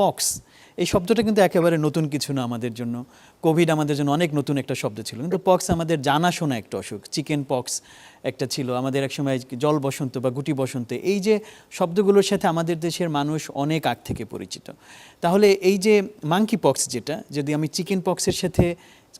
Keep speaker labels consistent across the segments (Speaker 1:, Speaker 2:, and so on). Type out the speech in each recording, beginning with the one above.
Speaker 1: Pox এই শব্দটা কিন্তু একেবারে নতুন কিছু না আমাদের জন্য। কোভিড আমাদের জন্য অনেক নতুন একটা শব্দ ছিল। কিন্তু পক্স আমাদের জানাশোনা একটা অসুখ, চিকেন পক্স একটা ছিল। আমাদের একসময় জল বসন্ত বা গুটি বসন্ত এই যে শব্দগুলোর সাথে আমাদের দেশের মানুষ অনেক আগ থেকে পরিচিত। তাহলে এই যে মাঙ্কি পক্স যেটা, যদি আমি চিকেন পক্সের সাথে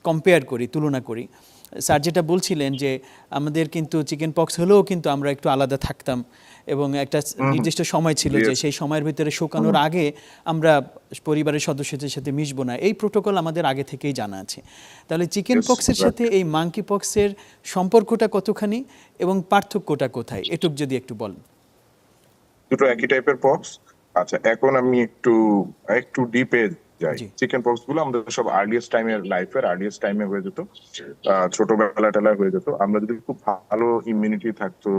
Speaker 1: কম্পেয়ার করি, তুলনা করি স্যার যেটা বলছিলেন যে আমাদের কিন্তু চিকেন পক্স হলেও কিন্তু আমরা একটু আলাদা থাকতাম এবং একটা নির্দিষ্ট সময় ছিল যে সেই সময়ের ভিতরে শুকানোর আগে আমরা পরিবারের সদস্যদের সাথে মিশবো না। এই প্রোটোকল আমাদের আগে থেকেই জানা আছে। তাহলে চিকেন পক্সের সাথে এই মাংকি পক্সের সম্পর্কটা কতখানি এবং পার্থক্যটা কোথায়? এটুক যদি একটু বলেন।
Speaker 2: দুটো একই টাইপের পক্স আচ্ছা এখন আমি একটু একটু ডিপে যাই। চিকেন পক্সগুলো আমাদের সব আর্লিয়েস্ট লাইফের আর্লিয়েস্ট টাইমে হয়ে যেত। ছোটবেলা টেলা হয়ে যেত। আমরা যদি খুব ভালো ইমিউনিটি থাকতো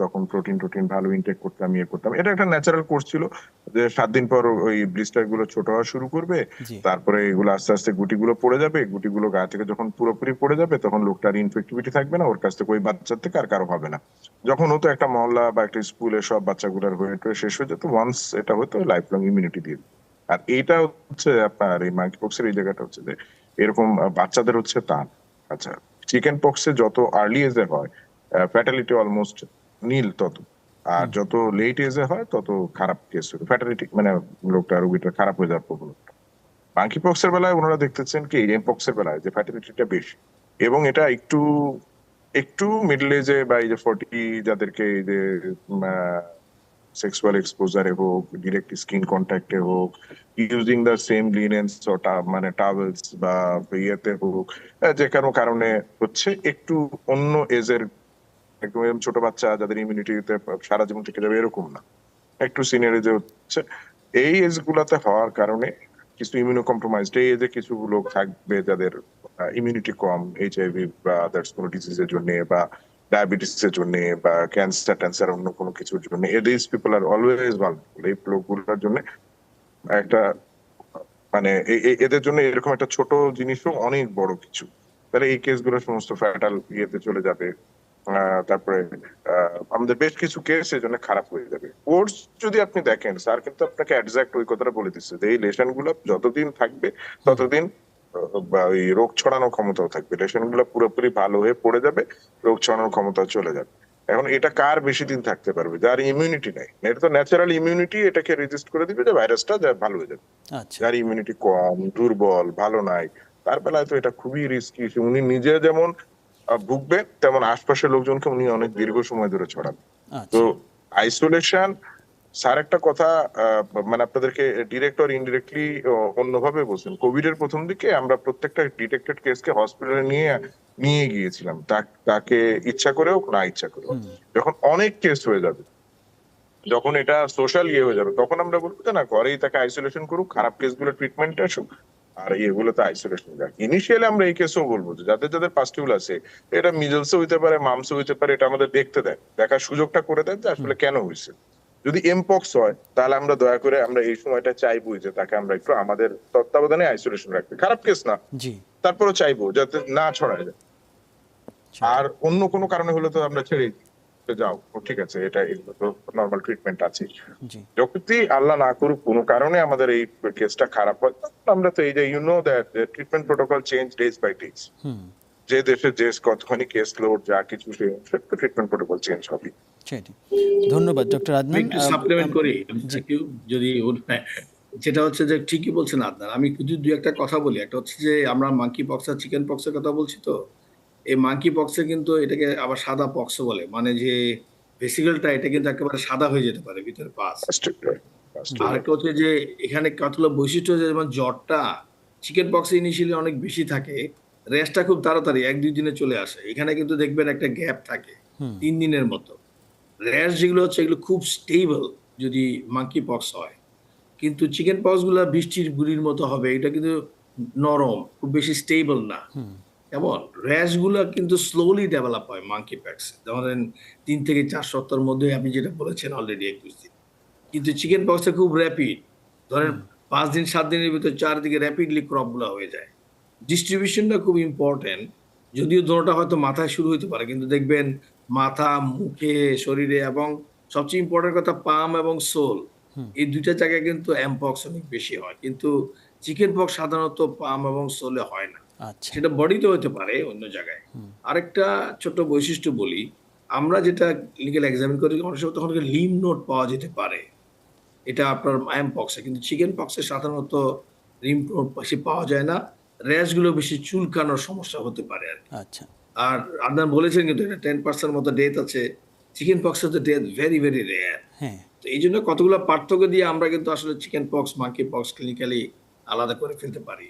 Speaker 2: তখন প্রোটিন টোটিন ভালো ইনটেক করতাম ইয়ে করতাম। এটা একটা ন্যাচারাল কোর্স ছিল যে সাত দিন পর ওই ব্লিস্টারগুলো ছোট হওয়া শুরু করবে তারপরে এগুলো আস্তে আস্তে গুটিগুলো পড়ে যাবে। গুটিগুলো গা থেকে যখন পুরোপুরি পড়ে যাবে তখন লোকটার ইনফেক্টিভিটি থাকবে না ওর কাছ থেকে ওই বাচ্চার থেকে আর কারও হবে না। যখন হতো একটা মহল্লা বা একটা স্কুলে সব বাচ্চাগুলোর হয়ে শেষ হয়ে যেত ওয়ান্স এটা হতো লাইফ লং ইমিউনিটি দিয়ে। আর এটা হচ্ছে আপনার এই মাঙ্কি পক্সের এই জায়গাটা হচ্ছে যে এরকম বাচ্চাদের হচ্ছে তা আচ্ছা চিকেন পক্সে যত আর্লি এজে হয় ফ্যাটালিটি অলমোস্ট নীল তত। আর যত লেট এজে হয় তত খারাপ কেস ফ্যাটালিটি মানে লোকটা রোগীটা খারাপ হয়ে যাওয়ার প্রবণতা। মাঙ্কি পক্সের বেলায় ওনারা দেখতেছেন কি এম পক্সের বেলায় যে ফ্যাটালিটিটা বেশি। এবং এটা একটু একটু মিডল এজে বা এই যে ফর্টি যাদেরকে এই যে সেক্সুয়াল এক্সপোজারে হোক ডিরেক্ট স্কিন কন্ট্যাক্টে হোক ইউজিং দ্য সেম লিনেন্স মানে টাওয়েলস বা ইয়েতে হোক যে কারও কারণে হচ্ছে একটু অন্য এজের একদম ছোট বাচ্চা যাদের ইমিউনিটিতে সারা জীবন থেকে যাবে এরকম না। একটু সিনিয়র এজে হচ্ছে, এই এজ গুলাতে হওয়ার কারণে কিছু ইমিউনো কম্প্রোমাইজড এই এজে কিছু লোক থাকবে যাদের ইমিউনিটি কম এইচআইভি বা আদার্স কোনো ডিজিজের জন্য বা ডায়াবেটিসের জন্য বা ক্যান্সার ট্যান্সার অন্য কোনো কিছুর জন্য। This people are always vulnerable এই লোকগুলোর জন্য একটা মানে এদের জন্য এরকম একটা ছোট জিনিসও অনেক বড় কিছু। তাহলে এই কেসগুলো সমস্ত ফ্যাটাল ইয়েতে চলে যাবে। তারপরে আমাদের বেশ কিছু কেস এই জন্য খারাপ হয়ে যাবে। কোর্স যদি আপনি দেখেন স্যার কিন্তু আপনাকে একজাক্ট ওই কথাটা বলে দিচ্ছে যে, এই লেশনগুলো যতদিন থাকবে, ততদিন ওই রোগ ছড়ানোর ক্ষমতাও থাকবে। লেশনগুলো পুরোপুরি ভালো হয়ে পড়ে যাবে রোগ ছড়ানোর ক্ষমতা চলে যাবে। এখন এটা কার বেশি দিন থাকতে পারবে? যার ইমিউনিটি নাই। এটা তো ন্যাচারাল ইমিউনিটি এটাকে রেজিস্ট করে দিবে যে ভাইরাসটা যা ভালো হয়ে যাবে।
Speaker 1: আচ্ছা।
Speaker 2: যার ইমিউনিটি কম দুর্বল ভালো নাই তার বেলায় তো এটা খুবই রিস্কি উনি নিজে যেমন ভুগবে তেমন আশপাশের লোকজনকে উনি অনেক দীর্ঘ সময় ধরে ছড়াবে তো
Speaker 1: আচ্ছা
Speaker 2: আইসোলেশন স্যার একটা কথা মানে আপনাদেরকে ডিরেক্ট অর ইনডিরেক্টলি অন্যভাবে বলছেন। কোভিড এর প্রথম দিকে আমরা প্রত্যেকটা ডিটেক্টেড কেসকে হসপিটালে নিয়ে নিয়ে গিয়েছিলাম। তাকে ইচ্ছা করে হোক না ইচ্ছা করে হোক। যখন অনেক কেস হয়ে যাবে যখন এটা সোশ্যাল ইয়ে হয়ে যাবে তখন আমরা বলব যে না ঘরেই তাকে আইসোলেশন করুক খারাপ কেসগুলো ট্রিটমেন্ট আসুক আর এগুলো তো আইসোলেশন যাক ইনিশিয়ালি আমরা এই কেসও বলব যে যাদের যাদের পাস্টিউল আছে এটা মিজলসে হইতে পারে মামসে হইতে পারে এটা আমাদের দেখতে দেয় দেখার সুযোগটা করে দেয় যে আসলে কেন হয়েছে যদি এমপক্স হয় তাহলে আমরা দয়া করে আমরা এই সময়টা চাইব যে তাকে আমরা একটু আমাদের তত্ত্বাবধানে আইসোলেশন রাখতে। খারাপ কেস না। তারপরেও চাইব যাতে না ছড়ায় যায়। আর অন্য কোনো কারণে হলে তো আমরা ছেড়ে যাও। ঠিক আছে এটা এগুলো তো নর্মাল ট্রিটমেন্ট আছে। যদি আল্লাহ না করুক কোনো কারণে আমাদের এই কেসটা খারাপ হয়। আমরা তো এই যে you know that treatment protocol change days by days
Speaker 1: hmm.
Speaker 2: যে দেশে যে কতখানি কেস লোড যা কিছু সে ট্রিটমেন্ট প্রোটোকল চেঞ্জ হবে
Speaker 1: সেটি ধন্যবাদ ডক্টর আদনান
Speaker 3: সাপ্লিমেন্ট করি যদি হ্যাঁ, যেটা হচ্ছে যে ঠিকই বলছেন আদনান আমি দুই একটা কথা বলি। একটা হচ্ছে যে আমরা মাঙ্কি পক্স আর চিকেন পক্সের কথা বলছি তো? এই মাঙ্কি পক্সে কিন্তু এটাকে আবার সাদা পক্স বলে। মানে যে ভেসিকেলটা এটা কিন্তু একেবারে সাদা হয়ে যেতে পারে ভিতরে পাস আর একটা হচ্ছে যে এখানে কতগুলো বৈশিষ্ট্য যেমন জ্বরটা চিকেন পক্সে ইনিশিয়ালি অনেক বেশি থাকে রেস্টটা খুব তাড়াতাড়ি এক দুই দিনে চলে আসে। এখানে কিন্তু দেখবেন একটা গ্যাপ থাকে তিন দিনের মতো। র্যাশ যেগুলো হচ্ছে এগুলো খুব স্টেবল যদি মাঙ্কি পক্স হয়। কিন্তু চিকেন পক্সগুলো বৃষ্টির গুড়ির মতো হবে এটা কিন্তু নরম খুব বেশি স্টেবল না।
Speaker 1: হুম।
Speaker 3: এমন র্যাশ কিন্তু স্লোলি ডেভেলপ হয় মাঙ্কি প্যাক্স ধরেন তিন থেকে চার সপ্তাহের মধ্যে আপনি যেটা বলেছেন অলরেডি একুশ দিন কিন্তু চিকেন পক্সটা খুব র্যাপিড ধরেন পাঁচ দিন সাত দিনের ভিতর চারদিকে র্যাপিডলি ক্রপগুলো হয়ে যায়। ডিস্ট্রিবিউশনটা খুব ইম্পর্টেন্ট যদিও দোনোটা হয়তো মাথায় শুরু হতে পারে কিন্তু দেখবেন মাথা মুখে শরীরে এবং সবচেয়ে ইম্পর্টেন্ট কথা পাম এবং সোল এই দুইটা জায়গায় কিন্তু অ্যামপক্স অনেক বেশি হয়। কিন্তু চিকেন পক্স সাধারণত পাম এবং সোলে হয় না।
Speaker 1: আচ্ছা।
Speaker 3: সেটা বডিতে হতে পারে অন্য জায়গায়। আরেকটা ছোট বৈশিষ্ট্য বলি আমরা যেটা লিগেল এক্সামিন করি অনেক সময় তখন লিম নোট পাওয়া যেতে পারে। এটা আপনার আইএম পক্সে কিন্তু চিকেন পক্সে সাধারণত লিম নোট বেশি পাওয়া যায় না। র্যাশগুলো বেশি চুলকানোর সমস্যা হতে পারে আর কি।
Speaker 1: আচ্ছা।
Speaker 3: আর আপনার বলেছেন কিন্তু এটা টেন পার্সেন্ট মতো ডেথ আছে। চিকেন পক্সের তো ডেথ ভেরি ভেরি রেয়ার
Speaker 1: হ্যাঁ।
Speaker 3: তো এই জন্য কতগুলো পার্থক্য দিয়ে আমরা কিন্তু আসলে chicken pox monkey pox clinically আলাদা করে ফেলতে পারি।